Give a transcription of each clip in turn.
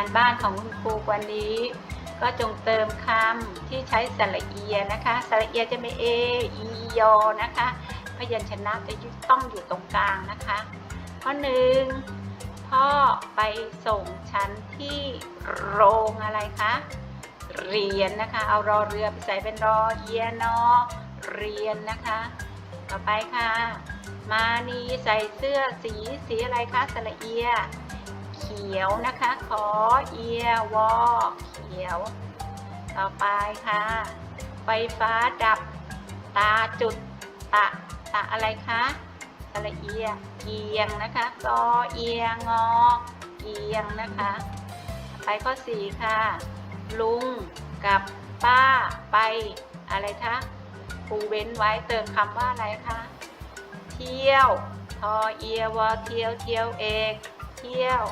การบ้านของคุณครูวันนี้ ก็จงเติมคำที่ใช้สระเอียนะคะ สระเอียจะไม่เออียอนะคะ พยัญชนะจะต้องอยู่ตรงกลางนะคะ ข้อหนึ่งพ่อไปส่งฉันที่โรงอะไรคะเรียนนะคะ เอารอเรือไปใส่เป็นรอเอียนอเรียนนะคะ ต่อไปค่ะ มานีใส่เสื้อสีสีอะไรคะสระเอีย เขียวนะคะขอเอียวอเขียว ต่อไปค่ะ ไฟฟ้าดับ ตาจุด ตะ ตะอะไรคะสระเอียเอียงนะคะกอเอียงอเอียงนะคะ ไปข้อสี่ค่ะ ลุงกับป้าไปอะไรคะครูเว้นไว้เติมคำว่าอะไรคะ เที่ยว ทอเอียวอเที่ยวเที่ยวเอก เที่ยว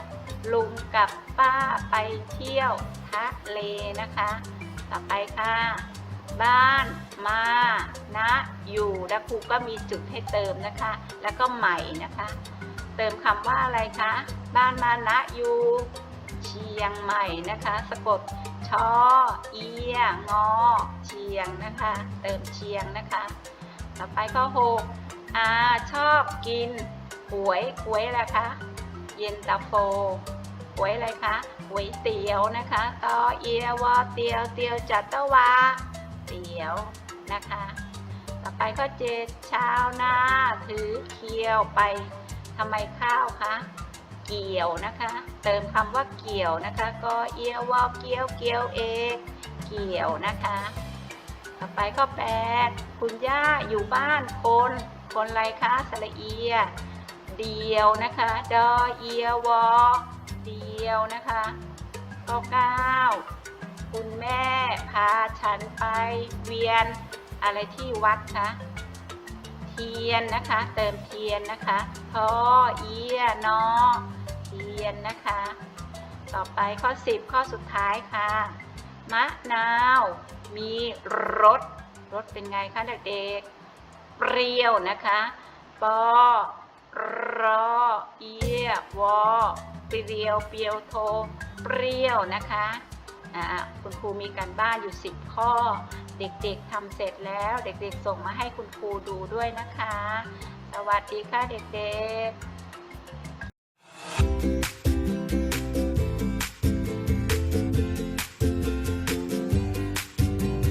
ลุงกับป้าไปเที่ยวทะเลนะคะ ต่อไปค่ะ บ้านมานะอยู่แล้วครูก็มีจุดให้เติมนะคะ แล้วก็ใหม่นะคะ เติมคำว่าอะไรคะ บ้านมานะอยู่เชียงใหม่นะคะ สะกดชอเอียงอเชียงนะคะ เติมเชียงนะคะ ต่อไปข้อหกอาชอบกินหวยหวยอะไรคะ เย็นตาโฟหวยอะไรคะหวยเตี๋ยวนะคะตอเอียวอเตียวเตียวจัตวาเตี๋ยวนะคะ ต่อไปข้อเจ็ดชาวนาถือเคียวไปทำไมข้าวคะเกี่ยวนะคะ เติมคำว่าเกี่ยวนะคะก็เอียวอเกี่ยวเกี่ยวเอกเกี่ยวนะคะ ต่อไปข้อแปดคุณย่าอยู่บ้านคนคนอะไรคะสระเอีย เดียวนะคะดอเอียวอเดียวนะคะข้อเก้าคุณแม่พาฉันไปเวียนอะไรที่วัดคะเทียนนะคะ เติมเทียนนะคะทอเอียนอเทียนนะคะ ต่อไปข้อ 10 ข้อสุดท้ายค่ะ มะนาว มีรสรสเป็นไงคะเด็กๆเปรี้ยวนะคะปอ รอเอียวอเปรียวเปียวโท เปรี้ยวนะคะคุณครูมีการบ้านอยู่ 10 ข้อ เด็กๆทำเสร็จแล้ว เด็กๆส่งมาให้คุณครูดูด้วยนะคะ สวัสดีค่ะเด็กๆ